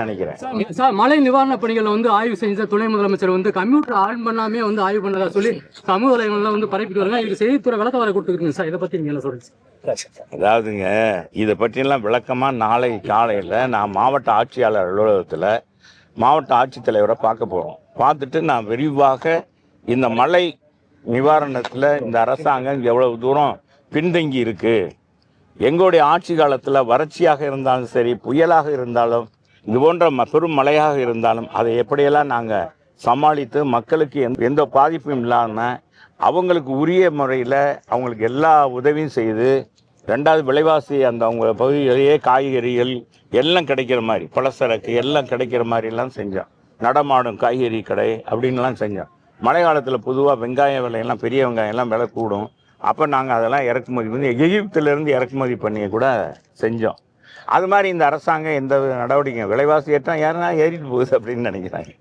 நினைக்கிறேன். சார் மழை நிவாரண பணிகளை வந்து ஆய்வு செஞ்ச துணை முதலமைச்சர் வந்து கம்ப்யூட்டர் ஆன் பண்ணாமே வந்து ஆய்வு பண்ணதா சொல்லி சமூக வலைகள்ல வந்து பரப்பிட்டு வராங்க. இதுக்கு செய்தித்துறை விளக்க வர கொடுத்துருக்கீங்க சார். இதை பத்தி நீங்க என்ன சொல்றீங்க? அதாவதுங்க இதை பற்றியெல்லாம் விளக்கமாக நாளை காலையில் நான் மாவட்ட ஆட்சியாளர் அலுவலகத்தில் மாவட்ட ஆட்சித்தலைவரை பார்க்க போகிறோம் பார்த்துட்டு நான் விரிவாக இந்த மழை நிவாரணத்தில் இந்த அரசாங்கம் எவ்வளவு தூரம் பின்தங்கி இருக்கு எங்களுடைய ஆட்சி காலத்தில் வறட்சியாக இருந்தாலும் சரி புயலாக இருந்தாலும் இது போன்ற ம- பெரும் மழையாக இருந்தாலும் அதை எப்படியெல்லாம் நாங்கள் சமாளித்து மக்களுக்கு எந்த எந்த பாதிப்பும் இல்லாமல் அவங்களுக்கு உரிய முறையில் அவங்களுக்கு எல்லா உதவியும் செய்து ரெண்டாவது விலைவாசி அந்த அவங்க பகுதியிலேயே காய்கறிகள் எல்லாம் கிடைக்கிற மாதிரி பலசரக்கு எல்லாம் கிடைக்கிற மாதிரிலாம் செஞ்சோம். நடமாடும் காய்கறி கடை அப்படின்லாம் செஞ்சோம். மழை காலத்தில் பொதுவாக வெங்காய விலையெல்லாம் பெரிய வெங்காயம்லாம் விலை கூடும். அப்போ நாங்கள் அதெல்லாம் இறக்குமதி பண்ணி எகிப்திலேருந்து இறக்குமதி பண்ணி கூட செஞ்சோம். அது மாதிரி இந்த அரசாங்கம் எந்த நடவடிக்கையும் விலைவாசி ஏற்றா யாருன்னா ஏறிட்டு போகுது அப்படின்னு நினைக்கிறாங்க.